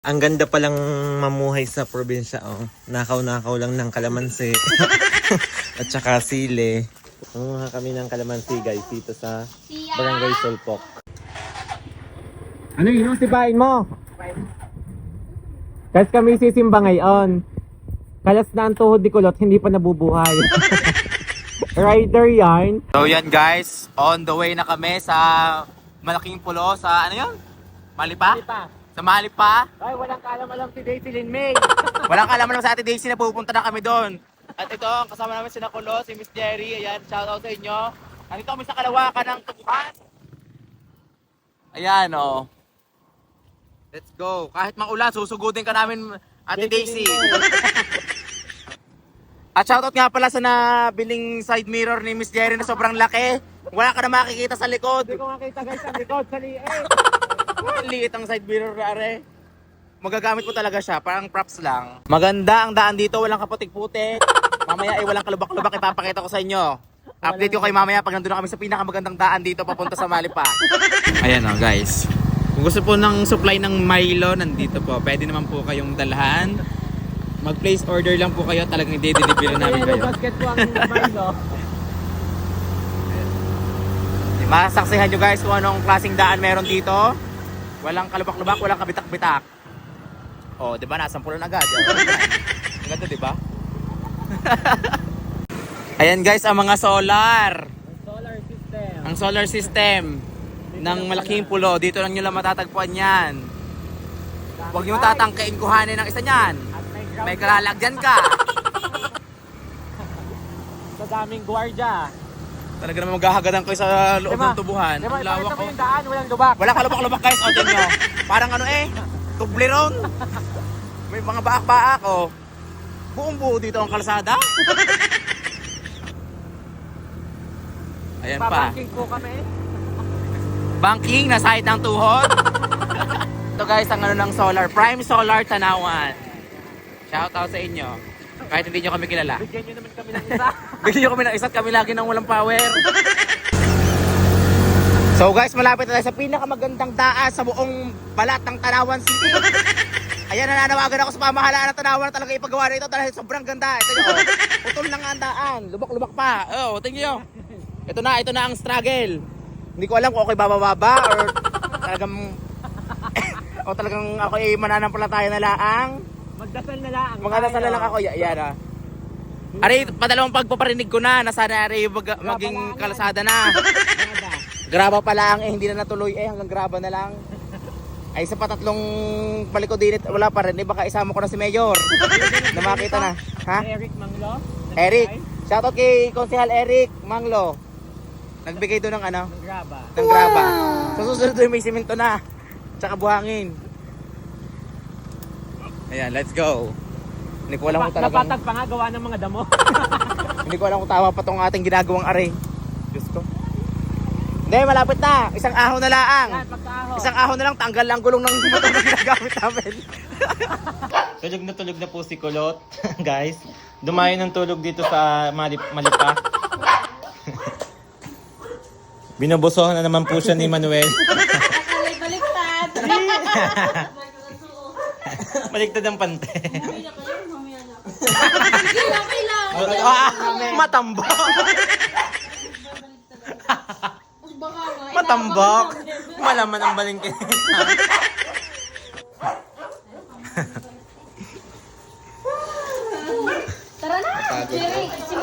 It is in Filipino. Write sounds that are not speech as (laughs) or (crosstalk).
Ang ganda palang mamuhay sa probinsya, oh. Nakaw-nakaw lang ng kalamansi. (laughs) At saka sili. Nanguha kami ng kalamansi, guys, dito sa Barangay Sulpok. Ano yun? Sibain mo! Kasi kami sisimba ngayon. Kalas na ang tuhod ni Kulot, hindi pa nabubuhay. (laughs) Rider yarn. So yan guys, on the way na kami sa malaking pulo sa ano yun? Malipa? Sa Malipa. Ay, walang kaalam-alam si Daisy Lynn May. (laughs) Walang kalaman naman sa Ate Daisy na pupunta na kami doon. At ito, ang kasama namin si Nakulo, si Miss Jerry. Ayan, shout out sa inyo. Nandito kami sa kalawakan ng tubuhan. Ayan, oh. Let's go. Kahit maulan, susugudin ka namin, Ate Daisy. (laughs) At shoutout nga pala sa nabiling side mirror ni Miss Jerry na sobrang laki. Wala ka na makikita sa likod. Hindi ko makita guys ang likod sa liit. (laughs) Ang liit ang side mirror na are. Magagamit ko talaga siya, parang props lang. Maganda ang daan dito, walang kaputik-putik. Mamaya ay walang kalubak-lubak, ipapakita ko sa inyo. Update ko kay mamaya pag nandun na kami sa pinakamagandang daan dito papunta sa Malipa. Ayan o guys. Kung gusto po ng supply ng Milo, nandito po. Pwede naman po kayong dalhan. Mag-place order lang po kayo, talagang i-deliver namin kayo. basket ko ang Milo. Masaksihan nyo guys kung anong klaseng daan meron dito. Walang kalubak-lubak, walang kabitak-bitak. Oh, 'di ba? Nasampulan agad. Ang ganda, 'di ba? (laughs) Ayan guys, ang mga solar. Solar system. Ang solar system ng malaking pulo. Dito lang nyo lang matatagpuan yan. Huwag nyo tatangkain kuhanin ng isa niyan. May kalalagyan ka. (laughs) sa daming gwardiya. Talaga naman maghahagadan kayo sa loob Diba? ng tubuhan. Diba, Ang lawak oh. yung daan, walang lubak. Wala ka lubak-lubak guys, o nyo. Parang ano eh, Toblerone. May mga baak-baak oh. Buong buo dito ang kalsada. Ayan pa. Pabanking po kami. Banking na side ng tuhod. (laughs) Ito guys, ang ano ng solar. Prime Solar Tanawan. Shout out sa inyo. Kahit hindi nyo kami kilala. Bigyan nyo naman kami ng (laughs) isa. Bigyan nyo kami ng isa't kami lagi ng walang power. (laughs) So guys, malapit na tayo sa pinakamagandang daan sa buong balat ng Tanawan City. (laughs) Ayan, nananawagan ako sa pamahalaan ng Tanawan na talaga ipagawa na ito dahil sobrang ganda. Ito nyo, oh. na nga ang daan. Lubak-lubak pa. Oh, tingnan nyo. Ito na, ito na ang struggle. Hindi ko alam kung ako'y bababa or talagang o talagang ako ay mananampalataya na laang. Magdasal na lang. Mga dasal na lang ako. Y- yan ah. Aray, padalawang pagpaparinig ko na na sana aray mag- maging kalsada na. Graba pa lang eh, hindi na natuloy eh, hanggang graba na lang. Ay sa patatlong paliko dinit, wala pa rin. Eh, baka isama ko na si Mayor. na makita na. Ha? Eric Manglo. Eric. Shoutout kay Konsehal Eric Manglo. Nagbigay doon ng ano? Ng graba. ng graba. Sa susunod doon may simento na. Tsaka buhangin. Ayan, let's go. Hindi ko alam kung talagang, Napatag pa nga gawa ng mga damo. (laughs) hindi ko alam kung tama pa tong ating ginagawang are. Diyos ko. Hindi, malapit na. Isang ahon na laang. Yan. Isang ahon na lang, tanggal lang gulong ng motor na ginagamit namin. (laughs) Tulog na tulog na po si Kulot, (laughs) guys. Dumayo ng tulog dito sa Malip Malipa. Binubusohan na naman po siya ni Manuel. Akalay baliktad. Baliktad ang pante. Mamaya na kayo, mamaya na. Sige, okay lang. ah, matambak. Baka nga. Matambak. Malaman ang balingkin. Tara na. Jerry, si